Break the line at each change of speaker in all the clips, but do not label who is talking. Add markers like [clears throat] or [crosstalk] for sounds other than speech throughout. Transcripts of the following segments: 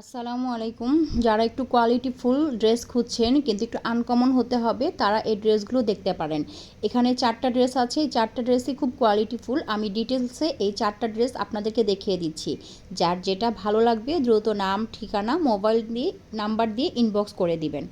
আসসালামু আলাইকুম। যারা একটু কোয়ালিটি ফুল ড্রেস খুঁজছেন কিন্তু একটু আনকমন হতে হবে, তারা এই ড্রেসগুলো দেখতে পারেন। এখানে চারটা ড্রেস আছে, এই চারটা ড্রেসই খুব কোয়ালিটি ফুল। আমি ডিটেলসে এই চারটা ড্রেস আপনাদেরকে দেখিয়ে দিচ্ছি। যার যেটা ভালো লাগবে দ্রুত নাম, ঠিকানা মোবাইল দিয়ে নাম্বার দিয়ে ইনবক্স করে দিবেন।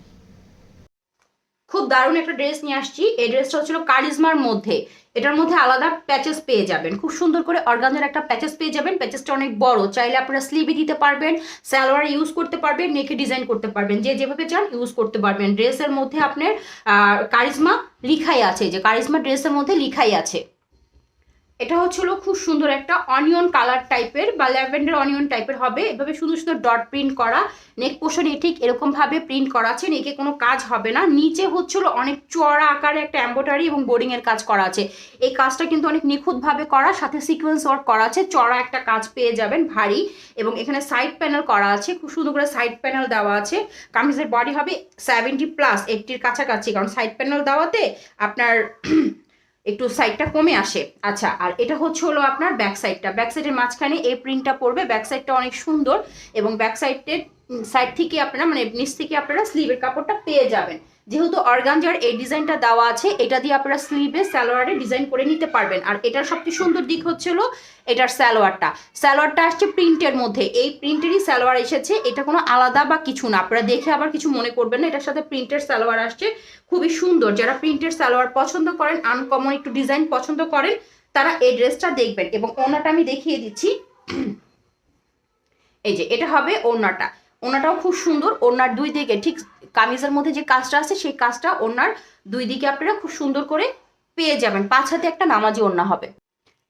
খুব দারুণ একটা ড্রেস নিয়ে আসছি। এই ড্রেসটা হচ্ছিল কারিজমার মধ্যে। এটার মধ্যে আলাদা প্যাচেস পেয়ে যাবেন। খুব সুন্দর করে অর্গানজার একটা প্যাচেস পেয়ে যাবেন। প্যাচেসটা অনেক বড়। চাইলে আপনারা স্লিভে দিতে পারবেন স্যালোয়ার ইউজ করতে পারবেন নেকে ডিজাইন করতে পারবেন। যে যেভাবে চান ইউজ করতে পারবেন। ড্রেসের মধ্যে আপনার কারিজমা লিখাই আছে। যে কারিজমা ড্রেসের মধ্যে লিখাই আছে। এটা হচ্ছিল খুব সুন্দর একটা অনিয়ন কালার টাইপের বা ল্যাভেন্ডার অনিয়ন টাইপের হবে। এভাবে সুন্দর সুন্দর ডট প্রিন্ট করা নেক পোর্শনে ঠিক এরকমভাবে প্রিন্ট করা আছে নেকে কোনো কাজ হবে না। নিচে হচ্ছিল অনেক চড়া আকারে একটা এম্বোটারি এবং বোর্ডিংয়ের কাজ করা আছে। এই কাজটা কিন্তু অনেক নিখুঁতভাবে করা, সাথে সিকোয়েন্স ওয়ার্ক করা আছে। চড়া একটা কাজ পেয়ে যাবেন, ভারী। এবং এখানে সাইড প্যানেল করা আছে, খুব সুন্দর করে সাইড প্যানেল দেওয়া আছে। কামিজের বডি হবে সেভেন্টি প্লাস এইটির কাছাকাছি। কারণ সাইড প্যানেল দেওয়াতে আপনার একটু সাইডটা কমে আসে। আচ্ছা আর এটা হচ্ছে হলো আপনার ব্যাক সাইডটা ব্যাক সাইডের মাঝখানে এই প্রিন্টটা পড়বে। ব্যাক সাইডটা অনেক সুন্দর এবং ব্যাক সাইডের সাইড থেকে আপনারা মানে নিচ থেকে আপনারা স্লিভের কাপড়টা পেয়ে যাবেন। যেহেতু অর্গানজার এই ডিজাইনটা দেওয়া আছে, এটা দিয়ে আপনারা স্লিভে স্যালোয়ারে ডিজাইন করে নিতে পারবেন। আর এটার সবচেয়ে সুন্দর দিক হচ্ছে হলো এটার স্যালোয়ারটা স্যালোয়ারটা আসছে প্রিন্টের মধ্যে। এই প্রিন্টেরই স্যালোয়ার এসেছে। এটা কোনো আলাদা বা কিছু না। আপনারা দেখে আবার কিছু মনে করবেন না। এটার সাথে প্রিন্টের স্যালোয়ার আসছে। খুবই সুন্দর। যারা প্রিন্টের সালোয়ার পছন্দ করেন আনকমন একটু ডিজাইন পছন্দ করেন, তারা এই ড্রেসটা দেখবেন। এবং ওনাটা আমি দেখিয়ে দিচ্ছি। এই যে, এটা হবে ওনাটা ওনাটাও খুব সুন্দর। ওনার দুই দিকে ঠিক কামিজের মধ্যে যে কাজটা আছে, সেই কাজটা ওনার দুই দিকে আপনারা খুব সুন্দর করে পেয়ে যাবেন। পাঁচ হাতে একটা নামাজি ওনা হবে।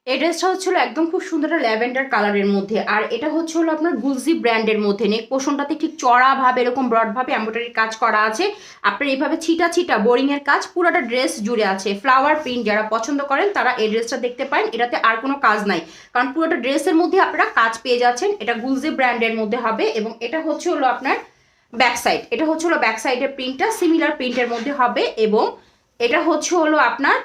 এই ড্রেসটা হচ্ছিল একদম খুব সুন্দর একটা ল্যাভেন্ডার কালারের মধ্যে। আর এটা হচ্ছে হলো আপনার গুলজি ব্র্যান্ডের মধ্যে। নেক পোষণটাতে ঠিক চড়া ভাবে, এরকম ব্রড ভাবে এম্ব্রয়ডারির কাজ করা আছে। আপনার এইভাবে ছিটা ছিটা বোরিং এর কাজ, পুরোটা ড্রেস জুড়ে আছে। ফ্লাওয়ার প্রিন্ট যারা পছন্দ করেন, তারা এই ড্রেসটা দেখতে পারেন। এটাতে আর কোনো কাজ নাই। কারণ পুরোটা ড্রেসের মধ্যে আপনারা কাজ পেয়ে যাচ্ছেন। এটা গুলজি ব্র্যান্ডের মধ্যে হবে এবং এটা হচ্ছে হলো আপনার ব্যাক সাইড এটা হচ্ছে হলো ব্যাক সাইডের প্রিন্টটা সিমিলার প্রিন্টের মধ্যে হবে এবং এটা হচ্ছে হলো আপনার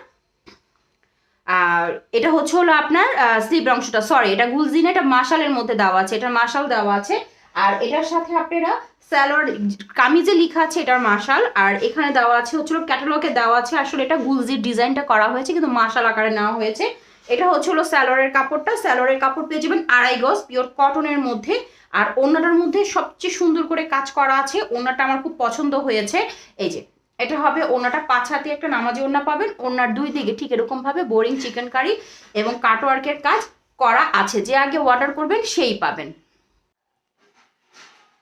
আর এটা হচ্ছে হলো আপনার স্লিভ অংশটা সরি এটা গুলজিন, এটা মাশালের মধ্যে দেওয়া আছে এটা মাশাল দেওয়া আছে। আর এটার সাথে আপনারা স্যালোয়ার কামিজে লেখা আছে এটার মাশাল, আর এখানে দেওয়া আছে হচ্ছিল ক্যাটালগে দেওয়া আছে, আসলে এটা গুলজির ডিজাইনটা করা হয়েছে, কিন্তু মাশাল আকারে নেওয়া হয়েছে। এটা হচ্ছে হলো স্যালোয়ারের কাপড়টা স্যালোয়ারের কাপড় পেয়ে যাবেন আড়াই গজ, পিওর কটনের মধ্যে। আর ওনাটার মধ্যে সবচেয়ে সুন্দর করে কাজ করা আছে ওনাটা আমার খুব পছন্দ হয়েছে। এই যে এটা হবে ওনাটা পাঁচ হাতে একটা নামাজি ওনা পাবেন ওনার দুই দিকে ঠিক এরকম ভাবে বোরিং চিকেন কারি এবং কাটওয়ার্কের কাজ করা আছে। যে আগে অর্ডার করবেন সেই পাবেন।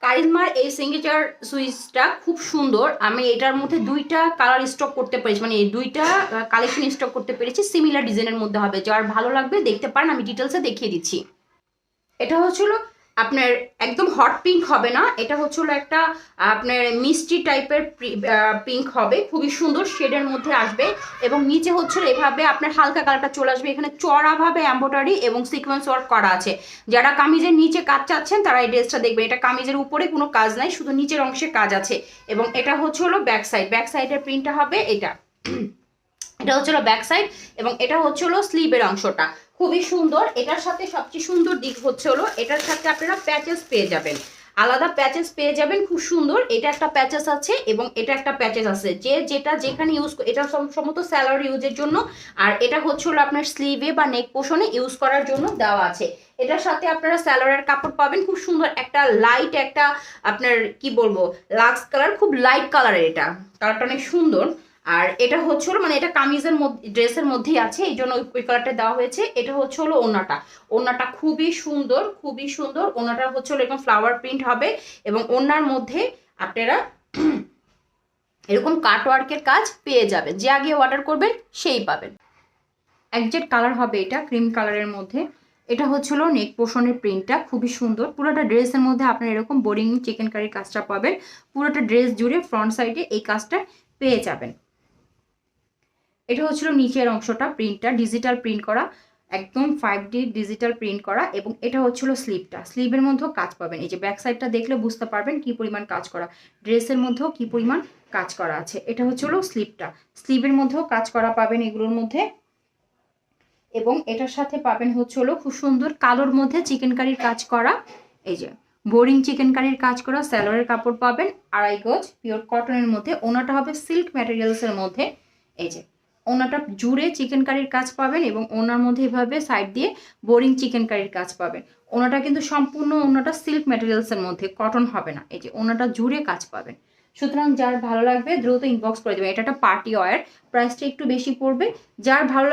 কারিজমার এই সিঙ্গেচার সুইচটা খুব সুন্দর। আমি এটার মধ্যে দুইটা কালার স্টক করতে পেরেছি মানে এই দুইটা কালেকশন স্টক করতে পেরেছি। সিমিলার ডিজাইনের মধ্যে হবে। যার ভালো লাগবে দেখতে পারেন, আমি ডিটেলসে দেখিয়ে দিচ্ছি। এটা হচ্ছিল আপনার একদম হট পিঙ্ক হবে না। এটা হচ্ছিল একটা, আপনার মিষ্টি টাইপের পিঙ্ক হবে। খুবই সুন্দর শেডের মধ্যে আসবে এবং নিচে হচ্ছিল এভাবে আপনার হালকা কালারটা চলে আসবে। এখানে চড়াভাবে এম্ব্রয়ডারি এবং সিকোয়েন্স ওয়ার্ক করা আছে। যারা কামিজের নিচে কাজ চাচ্ছেন, তারা এই ড্রেসটা দেখবেন। এটা কামিজের উপরে কোনো কাজ নাই, শুধু নিচের অংশে কাজ আছে। এবং এটা হচ্ছে হলো ব্যাক সাইড ব্যাক সাইডের প্রিন্টটা হবে এটা। [clears throat] এটা হচ্ছে হলো ব্যাক সাইড এবং এটা হচ্ছে হলো স্লিভের অংশটা। খুবই সুন্দর। এটার সাথে সবচেয়ে সুন্দর দিক হচ্ছে হলো, এটার সাথে আপনারা প্যাচেস পেয়ে যাবেন। আলাদা প্যাচেস পেয়ে যাবেন, খুব সুন্দর। এটা একটা প্যাচেস আছে এবং এটা একটা প্যাচেস আছে। যে যেটা যেখানে ইউজ এটা সম্ভবত স্যালারি ইউজের জন্য, আর এটা হচ্ছে হলো আপনার স্লিভে বা নেক পোষণে ইউজ করার জন্য দেওয়া আছে। এটার সাথে আপনারা স্যালোয়ারের কাপড় পাবেন, খুব সুন্দর একটা লাইট একটা আপনার কি বলব লাক্স কালার খুব লাইট কালারের এটা। কালারটা অনেক সুন্দর। আর এটা হচ্ছে হলো মানে এটা কামিজের মধ্যে, ড্রেসের মধ্যেই আছে, এই জন্য ওই কালারটা দেওয়া হয়েছে। এটা হচ্ছে হলো ওনাটা ওনাটা খুবই সুন্দর খুবই সুন্দর। ওনাটা হচ্ছে হলো, এরকম ফ্লাওয়ার প্রিন্ট হবে এবং ওনার মধ্যে আপনারা [clears throat] এরকম কাটওয়ার্কের কাজ পেয়ে যাবেন। যে আগে অর্ডার করবেন, সেই পাবেন। একজেক্ট কালার হবে এটা ক্রিম কালারের মধ্যে। এটা হচ্ছিল নেক পোষণের প্রিন্টটা খুবই সুন্দর। পুরোটা ড্রেসের মধ্যে আপনারা এরকম বোরিং চিকেন কারির কাজটা পাবেন। পুরোটা ড্রেস জুড়ে ফ্রন্ট সাইডে এই কাজটা পেয়ে যাবেন। এটা হচ্ছিল নিচের অংশটা প্রিন্টটা ডিজিটাল প্রিন্ট করা, একদম ফাইভ ডি ডিজিটাল প্রিন্ট করা এবং এটা হচ্ছিল স্লিভটা স্লিভের মধ্যেও কাজ পাবেন। এই যে ব্যাক সাইডটা দেখলে বুঝতে পারবেন কি পরিমাণ কাজ করা। ড্রেসের মধ্যেও কি পরিমাণ কাজ করা আছে। এটা হচ্ছিল স্লিভটা স্লিভের মধ্যেও কাজ করা পাবেন এগুলোর মধ্যে। এবং এটার সাথে পাবেন হচ্ছে হলো খুব সুন্দর কালোর মধ্যে চিকেন কারির কাজ করা। এই যে বোরিং চিকেন কারির কাজ করা স্যালোয়ারের কাপড় পাবেন, আড়াই গজ পিওর কটনের মধ্যে। ওনাটা হবে সিল্ক ম্যাটেরিয়ালসের মধ্যে। এই যে ওনাটা জুড়ে চিকেন কারির কাজ পাবেন এবং ওনার মধ্যে এভাবে সাইড দিয়ে বোরিং চিকেন কারির কাজ পাবেন। ওনাটা কিন্তু সম্পূর্ণ ওনাটা সিল্ক ম্যাটেরিয়ালসের মধ্যে কটন হবে না। এই যে ওনাটা জুড়ে কাজ পাবেন। সুতরাং যার ভালো লাগবে দ্রুত ইনবক্স করে দেবেন। এটা একটা পার্টি ওয়ার প্রাইসটা একটু বেশি পড়বে। যার ভালো